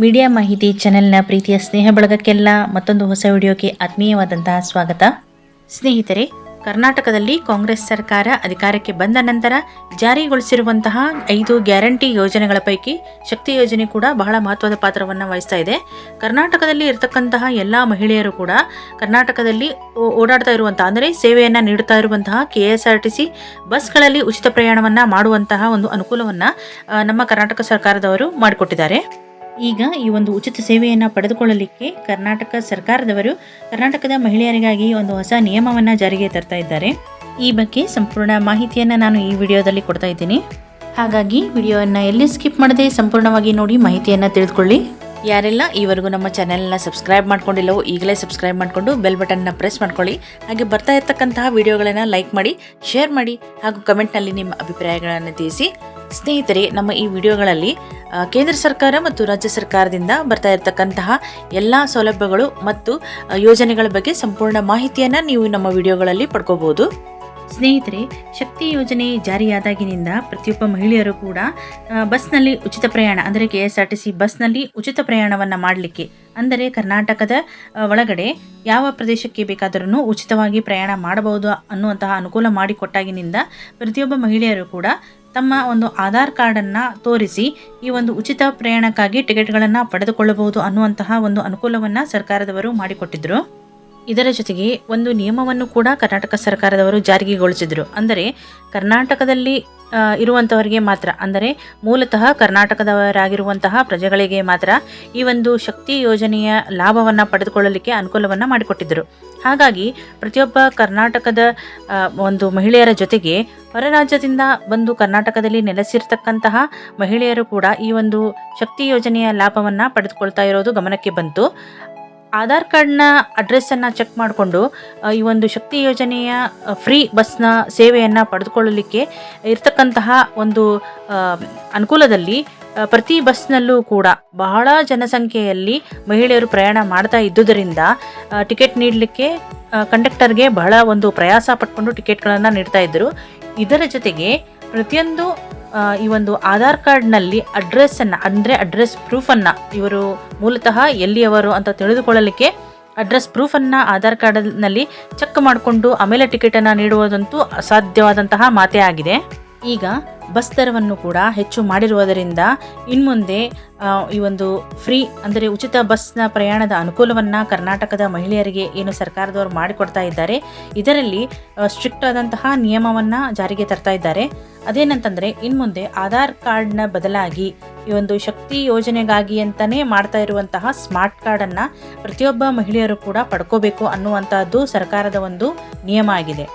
Media ಮಾಹಿತಿ ಚಾನೆಲ್ನ ಪ್ರೀತಿಯ ಸ್ನೇಹ ಬಳಗಕ್ಕೆಲ್ಲ ಮತ್ತೊಂದು ಹೊಸ ವಿಡಿಯೋಗೆ ಆತ್ಮೀಯವಾದಂತಹ ಸ್ವಾಗತ. ಸ್ನೇಹಿತರೆ, ಕರ್ನಾಟಕದಲ್ಲಿ ಕಾಂಗ್ರೆಸ್ ಸರ್ಕಾರ ಅಧಿಕಾರಕ್ಕೆ ಬಂದ ನಂತರ ಜಾರಿಗೊಳಿಸಿರುವಂತಹ ಐದು ಗ್ಯಾರಂಟಿ ಯೋಜನೆಗಳ ಪೈಕಿ ಶಕ್ತಿ ಯೋಜನೆ ಕೂಡ ಬಹಳ ಮಹತ್ವದ ಪಾತ್ರವನ್ನು ವಹಿಸ್ತಾ ಇದೆ. ಕರ್ನಾಟಕದಲ್ಲಿ ಇರತಕ್ಕಂತಹ ಎಲ್ಲ ಮಹಿಳೆಯರು ಕೂಡ ಕರ್ನಾಟಕದಲ್ಲಿ ಓಡಾಡ್ತಾ ಇರುವಂತಹ, ಅಂದರೆ ಸೇವೆಯನ್ನು ನೀಡುತ್ತಾ ಇರುವಂತಹ K S R T C ಬಸ್ಗಳಲ್ಲಿ ಉಚಿತ ಪ್ರಯಾಣವನ್ನು ಮಾಡುವಂತಹ ಒಂದು ಅನುಕೂಲವನ್ನು ನಮ್ಮ ಕರ್ನಾಟಕ ಸರ್ಕಾರದವರು ಮಾಡಿಕೊಟ್ಟಿದ್ದಾರೆ. ಈಗ ಈ ಒಂದು ಉಚಿತ ಸೇವೆಯನ್ನು ಪಡೆದುಕೊಳ್ಳಲಿಕ್ಕೆ ಕರ್ನಾಟಕ ಸರ್ಕಾರದವರು, ಕರ್ನಾಟಕದ ಮಹಿಳೆಯರಿಗಾಗಿ ಒಂದು ಹೊಸ ನಿಯಮವನ್ನು ಜಾರಿಗೆ ತರ್ತಾ ಇದ್ದಾರೆ. ಈ ಬಗ್ಗೆ ಸಂಪೂರ್ಣ ಮಾಹಿತಿಯನ್ನು ನಾನು ಈ ವಿಡಿಯೋದಲ್ಲಿ ಕೊಡ್ತಾ ಇದ್ದೀನಿ. ಹಾಗಾಗಿ ವಿಡಿಯೋವನ್ನು ಎಲ್ಲಿ ಸ್ಕಿಪ್ ಮಾಡದೆ ಸಂಪೂರ್ಣವಾಗಿ ನೋಡಿ ಮಾಹಿತಿಯನ್ನು ತಿಳಿದುಕೊಳ್ಳಿ. ಯಾರೆಲ್ಲ ಈವರೆಗೂ ನಮ್ಮ ಚಾನೆಲ್ನ ಸಬ್ಸ್ಕ್ರೈಬ್ ಮಾಡ್ಕೊಂಡಿಲ್ಲವೋ ಈಗಲೇ ಸಬ್ಸ್ಕ್ರೈಬ್ ಮಾಡಿಕೊಂಡು ಬೆಲ್ ಬಟನ್ನ ಪ್ರೆಸ್ ಮಾಡ್ಕೊಳ್ಳಿ. ಹಾಗೆ ಬರ್ತಾ ಇರ್ತಕ್ಕಂತಹ ವಿಡಿಯೋಗಳನ್ನು ಲೈಕ್ ಮಾಡಿ, ಶೇರ್ ಮಾಡಿ ಹಾಗೂ ಕಮೆಂಟ್ನಲ್ಲಿ ನಿಮ್ಮ ಅಭಿಪ್ರಾಯಗಳನ್ನು ತಿಳಿಸಿ. ಸ್ನೇಹಿತರೆ, ನಮ್ಮ ಈ ವಿಡಿಯೋಗಳಲ್ಲಿ ಕೇಂದ್ರ ಸರ್ಕಾರ ಮತ್ತು ರಾಜ್ಯ ಸರ್ಕಾರದಿಂದ ಬರ್ತಾ ಇರತಕ್ಕಂತಹ ಎಲ್ಲ ಸೌಲಭ್ಯಗಳು ಮತ್ತು ಯೋಜನೆಗಳ ಬಗ್ಗೆ ಸಂಪೂರ್ಣ ಮಾಹಿತಿಯನ್ನು ನೀವು ನಮ್ಮ ವಿಡಿಯೋಗಳಲ್ಲಿ ಪಡ್ಕೋಬಹುದು. ಸ್ನೇಹಿತರೆ, ಶಕ್ತಿ ಯೋಜನೆ ಜಾರಿಯಾದಾಗಿನಿಂದ ಪ್ರತಿಯೊಬ್ಬ ಮಹಿಳೆಯರು ಕೂಡ ಬಸ್ನಲ್ಲಿ ಉಚಿತ ಪ್ರಯಾಣ, ಅಂದರೆ K S R T C ಬಸ್ನಲ್ಲಿ ಉಚಿತ ಪ್ರಯಾಣವನ್ನು ಮಾಡಲಿಕ್ಕೆ, ಅಂದರೆ ಕರ್ನಾಟಕದ ಒಳಗಡೆ ಯಾವ ಪ್ರದೇಶಕ್ಕೆ ಬೇಕಾದರೂ ಉಚಿತವಾಗಿ ಪ್ರಯಾಣ ಮಾಡಬಹುದು ಅನ್ನುವಂತಹ ಅನುಕೂಲ ಮಾಡಿಕೊಟ್ಟಾಗಿನಿಂದ ಪ್ರತಿಯೊಬ್ಬ ಮಹಿಳೆಯರು ಕೂಡ ತಮ್ಮ ಒಂದು ಆಧಾರ್ ಕಾರ್ಡನ್ನು ತೋರಿಸಿ ಈ ಒಂದು ಉಚಿತ ಪ್ರಯಾಣಕ್ಕಾಗಿ ಟಿಕೆಟ್ಗಳನ್ನು ಪಡೆದುಕೊಳ್ಳಬಹುದು ಅನ್ನುವಂತಹ ಒಂದು ಅನುಕೂಲವನ್ನು ಸರ್ಕಾರದವರು ಮಾಡಿಕೊಟ್ಟಿದ್ದರು ಇದರ ಜೊತೆಗೆ ಒಂದು ನಿಯಮವನ್ನು ಕೂಡ ಕರ್ನಾಟಕ ಸರ್ಕಾರದವರು ಜಾರಿಗೆಗೊಳಿಸಿದರು ಅಂದರೆ ಕರ್ನಾಟಕದಲ್ಲಿ ಇರುವಂಥವರಿಗೆ ಮಾತ್ರ. ಅಂದರೆ ಮೂಲತಃ ಕರ್ನಾಟಕದವರಾಗಿರುವಂತಹ ಪ್ರಜೆಗಳಿಗೆ ಮಾತ್ರ ಈ ಒಂದು ಶಕ್ತಿ ಯೋಜನೆಯ ಲಾಭವನ್ನು ಪಡೆದುಕೊಳ್ಳಲಿಕ್ಕೆ ಅನುಕೂಲವನ್ನು ಮಾಡಿಕೊಟ್ಟಿದ್ದರು. ಹಾಗಾಗಿ ಪ್ರತಿಯೊಬ್ಬ ಕರ್ನಾಟಕದ ಒಂದು ಮಹಿಳೆಯರ ಜೊತೆಗೆ ಹೊರ ರಾಜ್ಯದಿಂದ ಬಂದು ಕರ್ನಾಟಕದಲ್ಲಿ ನೆಲೆಸಿರ್ತಕ್ಕಂತಹ ಮಹಿಳೆಯರು ಕೂಡ ಈ ಒಂದು ಶಕ್ತಿ ಯೋಜನೆಯ ಲಾಭವನ್ನು ಪಡೆದುಕೊಳ್ತಾ ಇರೋದು ಗಮನಕ್ಕೆ ಬಂತು. ಆಧಾರ್ ಕಾರ್ಡ್ನ ಅಡ್ರೆಸ್ಸನ್ನು ಚೆಕ್ ಮಾಡಿಕೊಂಡು ಈ ಒಂದು ಶಕ್ತಿ ಯೋಜನೆಯ ಫ್ರೀ ಬಸ್ನ ಸೇವೆಯನ್ನು ಪಡೆದುಕೊಳ್ಳಲಿಕ್ಕೆ ಇರ್ತಕ್ಕಂತಹ ಒಂದು ಅನುಕೂಲದಲ್ಲಿ ಪ್ರತಿ ಬಸ್ನಲ್ಲೂ ಕೂಡ ಬಹಳ ಜನಸಂಖ್ಯೆಯಲ್ಲಿ ಮಹಿಳೆಯರು ಪ್ರಯಾಣ ಮಾಡ್ತಾ ಇದ್ದುದರಿಂದ ಟಿಕೆಟ್ ನೀಡಲಿಕ್ಕೆ ಕಂಡಕ್ಟರ್ಗೆ ಬಹಳ ಒಂದು ಪ್ರಯಾಸ ಪಟ್ಕೊಂಡು ಟಿಕೆಟ್ಗಳನ್ನು ನೀಡ್ತಾ ಇದ್ದರು. ಇದರ ಜೊತೆಗೆ ಪ್ರತಿಯೊಂದು ಈ ಒಂದು ಆಧಾರ್ ಕಾರ್ಡ್ನಲ್ಲಿ ಅಡ್ರೆಸ್ಸನ್ನು ಅಂದರೆ ಅಡ್ರೆಸ್ ಪ್ರೂಫನ್ನು ಇವರು ಮೂಲತಃ ಎಲ್ಲಿಯವರು ಅಂತ ತಿಳಿದುಕೊಳ್ಳಲಿಕ್ಕೆ ಅಡ್ರೆಸ್ ಪ್ರೂಫನ್ನು ಆಧಾರ್ ಕಾರ್ಡ್ನಲ್ಲಿ ಚೆಕ್ ಮಾಡಿಕೊಂಡು ಆಮೇಲೆ ಟಿಕೆಟನ್ನು ನೀಡುವುದಂತೂ ಅಸಾಧ್ಯವಾದಂತಹ ಮಾತೇ ಆಗಿದೆ. ಈಗ ಬಸ್ ದರವನ್ನು ಕೂಡ ಹೆಚ್ಚು ಮಾಡಿರುವುದರಿಂದ ಇನ್ಮುಂದೆ ಈ ಒಂದು ಫ್ರೀ, ಅಂದರೆ ಉಚಿತ ಬಸ್ನ ಪ್ರಯಾಣದ ಅನುಕೂಲವನ್ನು ಕರ್ನಾಟಕದ ಮಹಿಳೆಯರಿಗೆ ಏನು ಸರ್ಕಾರದವರು ಮಾಡಿಕೊಡ್ತಾ ಇದ್ದಾರೆ, ಇದರಲ್ಲಿ ಸ್ಟ್ರಿಕ್ಟ್ ಆದಂತಹ ನಿಯಮವನ್ನು ಜಾರಿಗೆ ತರ್ತಾ ಇದ್ದಾರೆ. ಅದೇನಂತಂದರೆ, ಇನ್ಮುಂದೆ ಆಧಾರ್ ಕಾರ್ಡ್ನ ಬದಲಾಗಿ ಈ ಒಂದು ಶಕ್ತಿ ಯೋಜನೆಗಾಗಿ ಅಂತಲೇ ಮಾಡ್ತಾ ಇರುವಂತಹ ಸ್ಮಾರ್ಟ್ ಕಾರ್ಡನ್ನು ಪ್ರತಿಯೊಬ್ಬ ಮಹಿಳೆಯರು ಕೂಡ ಪಡ್ಕೋಬೇಕು ಅನ್ನುವಂತಹದ್ದು ಸರ್ಕಾರದ ಒಂದು ನಿಯಮ ಆಗಿದೆ.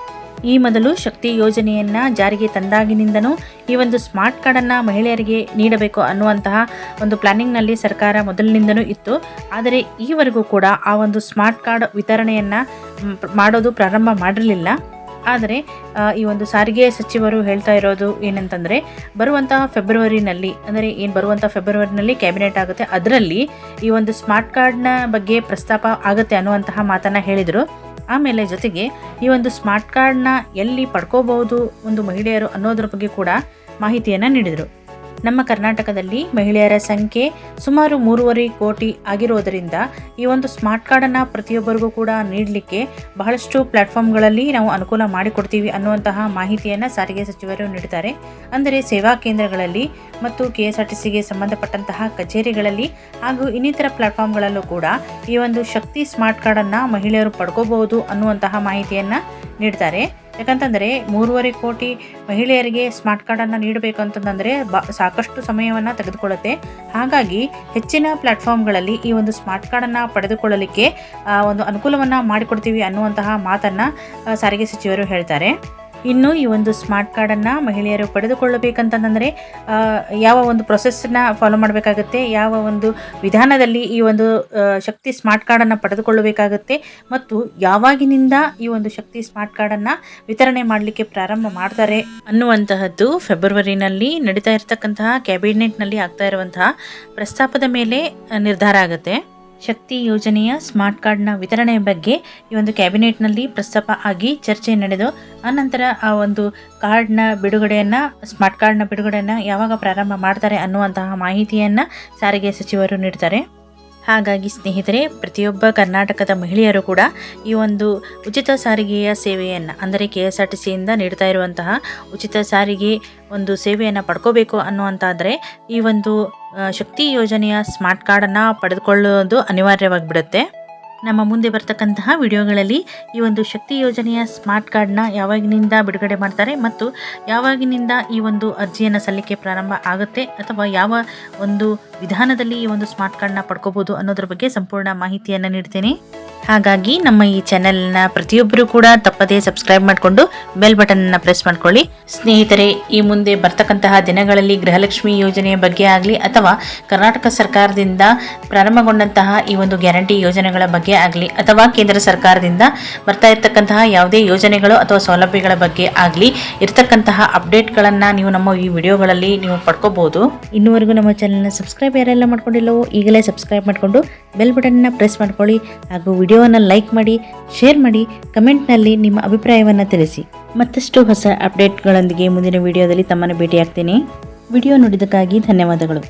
ಈ ಮೊದಲು ಶಕ್ತಿ ಯೋಜನೆಯನ್ನ ಜಾರಿಗೆ ತಂದಾಗಿನಿಂದನೂ ಈ ಒಂದು ಸ್ಮಾರ್ಟ್ ಕಾರ್ಡನ್ನು ಮಹಿಳೆಯರಿಗೆ ನೀಡಬೇಕು ಅನ್ನುವಂತಹ ಒಂದು ಪ್ಲಾನಿಂಗ್ನಲ್ಲಿ ಸರ್ಕಾರ ಮೊದಲಿನಿಂದನೂ ಇತ್ತು. ಆದರೆ ಈವರೆಗೂ ಕೂಡ ಆ ಒಂದು ಸ್ಮಾರ್ಟ್ ಕಾರ್ಡ್ ವಿತರಣೆಯನ್ನು ಮಾಡೋದು ಪ್ರಾರಂಭ ಮಾಡಿರಲಿಲ್ಲ. ಆದರೆ ಈ ಒಂದು ಸಾರಿಗೆ ಸಚಿವರು ಹೇಳ್ತಾ ಇರೋದು ಏನಂತಂದರೆ, ಬರುವಂತಹ ಫೆಬ್ರವರಿನಲ್ಲಿ, ಅಂದರೆ ಏನು ಬರುವಂಥ ಫೆಬ್ರವರಿನಲ್ಲಿ ಕ್ಯಾಬಿನೆಟ್ ಆಗುತ್ತೆ, ಅದರಲ್ಲಿ ಈ ಒಂದು ಸ್ಮಾರ್ಟ್ ಕಾರ್ಡ್ನ ಬಗ್ಗೆ ಪ್ರಸ್ತಾಪ ಆಗುತ್ತೆ ಅನ್ನುವಂತಹ ಮಾತನ್ನು ಹೇಳಿದರು. ಆಮೇಲೆ ಜೊತೆಗೆ ಈ ಒಂದು ಸ್ಮಾರ್ಟ್ ಕಾರ್ಡ್ನ ಎಲ್ಲಿ ಪಡ್ಕೋಬಹುದು ಒಂದು ಮಹಿಳೆಯರು ಅನ್ನೋದ್ರ ಬಗ್ಗೆ ಕೂಡ ಮಾಹಿತಿಯನ್ನು ನೀಡಿದರು. ನಮ್ಮ ಕರ್ನಾಟಕದಲ್ಲಿ ಮಹಿಳೆಯರ ಸಂಖ್ಯೆ ಸುಮಾರು ಮೂರುವರೆ ಕೋಟಿ ಆಗಿರೋದರಿಂದ ಈ ಒಂದು ಸ್ಮಾರ್ಟ್ ಕಾರ್ಡನ್ನು ಪ್ರತಿಯೊಬ್ಬರಿಗೂ ಕೂಡ ನೀಡಲಿಕ್ಕೆ ಬಹಳಷ್ಟು ಪ್ಲಾಟ್ಫಾರ್ಮ್ಗಳಲ್ಲಿ ನಾವು ಅನುಕೂಲ ಮಾಡಿಕೊಡ್ತೀವಿ ಅನ್ನುವಂತಹ ಮಾಹಿತಿಯನ್ನು ಸಾರಿಗೆ ಸಚಿವರು ನೀಡಿದ್ದಾರೆ. ಅಂದರೆ ಸೇವಾ ಕೇಂದ್ರಗಳಲ್ಲಿ ಮತ್ತು ಕೆ ಎಸ್ ಆರ್ ಟಿ ಸಿಗೆ ಸಂಬಂಧಪಟ್ಟಂತಹ ಕಚೇರಿಗಳಲ್ಲಿ ಹಾಗೂ ಇನ್ನಿತರ ಪ್ಲಾಟ್ಫಾರ್ಮ್ಗಳಲ್ಲೂ ಕೂಡ ಈ ಒಂದು ಶಕ್ತಿ ಸ್ಮಾರ್ಟ್ ಕಾರ್ಡನ್ನು ಮಹಿಳೆಯರು ಪಡ್ಕೋಬಹುದು ಅನ್ನುವಂತಹ ಮಾಹಿತಿಯನ್ನು ನೀಡ್ತಾರೆ. ಯಾಕಂತಂದರೆ ಮೂರುವರೆ ಕೋಟಿ ಮಹಿಳೆಯರಿಗೆ ಸ್ಮಾರ್ಟ್ ಕಾರ್ಡನ್ನು ನೀಡಬೇಕು ಅಂತಂದರೆ ಬ ಸಾಕಷ್ಟು ಸಮಯವನ್ನು ತೆಗೆದುಕೊಳ್ಳುತ್ತೆ. ಹಾಗಾಗಿ ಹೆಚ್ಚಿನ ಪ್ಲ್ಯಾಟ್ಫಾರ್ಮ್ಗಳಲ್ಲಿ ಈ ಒಂದು ಸ್ಮಾರ್ಟ್ ಕಾರ್ಡನ್ನು ಪಡೆದುಕೊಳ್ಳಲಿಕ್ಕೆ ಒಂದು ಅನುಕೂಲವನ್ನು ಮಾಡಿಕೊಡ್ತೀವಿ ಅನ್ನುವಂತಹ ಮಾತನ್ನು ಸಾರಿಗೆ ಸಚಿವರು ಹೇಳ್ತಾರೆ. ಇನ್ನು ಈ ಒಂದು ಸ್ಮಾರ್ಟ್ ಕಾರ್ಡನ್ನು ಮಹಿಳೆಯರು ಪಡೆದುಕೊಳ್ಳಬೇಕಂತಂದರೆ ಯಾವ ಒಂದು ಪ್ರೊಸೆಸ್ನ ಫಾಲೋ ಮಾಡಬೇಕಾಗುತ್ತೆ, ಯಾವ ಒಂದು ವಿಧಾನದಲ್ಲಿ ಈ ಒಂದು ಶಕ್ತಿ ಸ್ಮಾರ್ಟ್ ಕಾರ್ಡನ್ನು ಪಡೆದುಕೊಳ್ಳಬೇಕಾಗುತ್ತೆ, ಮತ್ತು ಯಾವಾಗಿನಿಂದ ಈ ಒಂದು ಶಕ್ತಿ ಸ್ಮಾರ್ಟ್ ಕಾರ್ಡನ್ನು ವಿತರಣೆ ಮಾಡಲಿಕ್ಕೆ ಪ್ರಾರಂಭ ಮಾಡ್ತಾರೆ ಅನ್ನುವಂತಹದ್ದು ಫೆಬ್ರವರಿನಲ್ಲಿ ನಡೀತಾ ಇರತಕ್ಕಂತಹ ಕ್ಯಾಬಿನೆಟ್ನಲ್ಲಿ ಆಗ್ತಾ ಇರುವಂತಹ ಪ್ರಸ್ತಾಪದ ಮೇಲೆ ನಿರ್ಧಾರ ಆಗುತ್ತೆ. ಶಕ್ತಿ ಯೋಜನೆಯ ಸ್ಮಾರ್ಟ್ ಕಾರ್ಡ್ನ ವಿತರಣೆಯ ಬಗ್ಗೆ ಈ ಒಂದು ಕ್ಯಾಬಿನೆಟ್ನಲ್ಲಿ ಪ್ರಸ್ತಾಪ ಆಗಿ ಚರ್ಚೆ ನಡೆದು ಆನಂತರ ಆ ಒಂದು ಕಾರ್ಡ್ನ ಬಿಡುಗಡೆಯನ್ನು, ಸ್ಮಾರ್ಟ್ ಕಾರ್ಡ್ನ ಬಿಡುಗಡೆಯನ್ನು ಯಾವಾಗ ಪ್ರಾರಂಭ ಮಾಡ್ತಾರೆ ಅನ್ನುವಂತಹ ಮಾಹಿತಿಯನ್ನು ಸಾರಿಗೆ ಸಚಿವರು ನೀಡ್ತಾರೆ. ಹಾಗಾಗಿ ಸ್ನೇಹಿತರೆ, ಪ್ರತಿಯೊಬ್ಬ ಕರ್ನಾಟಕದ ಮಹಿಳೆಯರು ಕೂಡ ಈ ಒಂದು ಉಚಿತ ಸಾರಿಗೆಯ ಸೇವೆಯನ್ನು, ಅಂದರೆ ಕೆ ಎಸ್ ಆರ್ ಟಿ ಸಿಯಿಂದ ನೀಡ್ತಾ ಇರುವಂತಹ ಉಚಿತ ಸಾರಿಗೆ ಒಂದು ಸೇವೆಯನ್ನು ಪಡ್ಕೋಬೇಕು ಅನ್ನುವಂತಾದರೆ ಈ ಒಂದು ಶಕ್ತಿ ಯೋಜನೆಯ ಸ್ಮಾರ್ಟ್ ಕಾರ್ಡನ್ನು ಪಡೆದುಕೊಳ್ಳೋದು ಅನಿವಾರ್ಯವಾಗಿಬಿಡುತ್ತೆ. ನಮ್ಮ ಮುಂದೆ ಬರ್ತಕ್ಕಂತಹ ವಿಡಿಯೋಗಳಲ್ಲಿ ಈ ಒಂದು ಶಕ್ತಿ ಯೋಜನೆಯ ಸ್ಮಾರ್ಟ್ ಕಾರ್ಡ್ನ ಯಾವಾಗಿನಿಂದ ಬಿಡುಗಡೆ ಮಾಡ್ತಾರೆ ಮತ್ತು ಯಾವಾಗಿನಿಂದ ಈ ಒಂದು ಅರ್ಜಿಯನ್ನು ಸಲ್ಲಿಕೆ ಪ್ರಾರಂಭ ಆಗುತ್ತೆ ಅಥವಾ ಯಾವ ಒಂದು ವಿಧಾನದಲ್ಲಿ ಈ ಒಂದು ಸ್ಮಾರ್ಟ್ ಕಾರ್ಡ್ನ ಪಡ್ಕೋಬೋದು ಅನ್ನೋದ್ರ ಬಗ್ಗೆ ಸಂಪೂರ್ಣ ಮಾಹಿತಿಯನ್ನು ನೀಡ್ತೇನೆ. ಹಾಗಾಗಿ ನಮ್ಮ ಈ ಚಾನೆಲ್ನ ಪ್ರತಿಯೊಬ್ಬರೂ ಕೂಡ ತಪ್ಪದೇ ಸಬ್ಸ್ಕ್ರೈಬ್ ಮಾಡಿಕೊಂಡು ಬೆಲ್ ಬಟನ್ನ ಪ್ರೆಸ್ ಮಾಡ್ಕೊಳ್ಳಿ. ಸ್ನೇಹಿತರೆ, ಈ ಮುಂದೆ ಬರ್ತಕ್ಕಂತಹ ದಿನಗಳಲ್ಲಿ ಗೃಹಲಕ್ಷ್ಮಿ ಯೋಜನೆಯ ಬಗ್ಗೆ ಆಗಲಿ ಅಥವಾ ಕರ್ನಾಟಕ ಸರ್ಕಾರದಿಂದ ಪ್ರಾರಂಭಗೊಂಡಂತಹ ಈ ಒಂದು ಗ್ಯಾರಂಟಿ ಯೋಜನೆಗಳ ಬಗ್ಗೆ ಆಗಲಿ ಅಥವಾ ಕೇಂದ್ರ ಸರ್ಕಾರದಿಂದ ಬರ್ತಾ ಇರ್ತಕ್ಕಂತಹ ಯಾವುದೇ ಯೋಜನೆಗಳು ಅಥವಾ ಸೌಲಭ್ಯಗಳ ಬಗ್ಗೆ ಆಗಲಿ ಇರತಕ್ಕಂತಹ ಅಪ್ಡೇಟ್ಗಳನ್ನು ನೀವು ನಮ್ಮ ಈ ವಿಡಿಯೋಗಳಲ್ಲಿ ನೀವು ಪಡ್ಕೋಬಹುದು ಇನ್ನುವರೆಗೂ ನಮ್ಮ ಚಾನಲ್ನ ಸಬ್ಸ್ಕ್ರೈಬ್ ಯಾರೆಲ್ಲ ಮಾಡ್ಕೊಂಡಿಲ್ಲವೋ ಈಗಲೇ ಸಬ್ಸ್ಕ್ರೈಬ್ ಮಾಡಿಕೊಂಡು ಬೆಲ್ ಬಟನ್ನ ಪ್ರೆಸ್ ಮಾಡ್ಕೊಳ್ಳಿ ಹಾಗೂ ವಿಡಿಯೋವನ್ನು ಲೈಕ್ ಮಾಡಿ ಶೇರ್ ಮಾಡಿ ಕಮೆಂಟ್ನಲ್ಲಿ ನಿಮ್ಮ ಅಭಿಪ್ರಾಯವನ್ನು ತಿಳಿಸಿ. ಮತ್ತಷ್ಟು ಹೊಸ ಅಪ್ಡೇಟ್ಗಳೊಂದಿಗೆ ಮುಂದಿನ ವಿಡಿಯೋದಲ್ಲಿ ತಮ್ಮನ್ನು ಭೇಟಿಯಾಗ್ತೀನಿ. ವಿಡಿಯೋ ನೋಡಿದ್ದಕ್ಕಾಗಿ ಧನ್ಯವಾದಗಳು.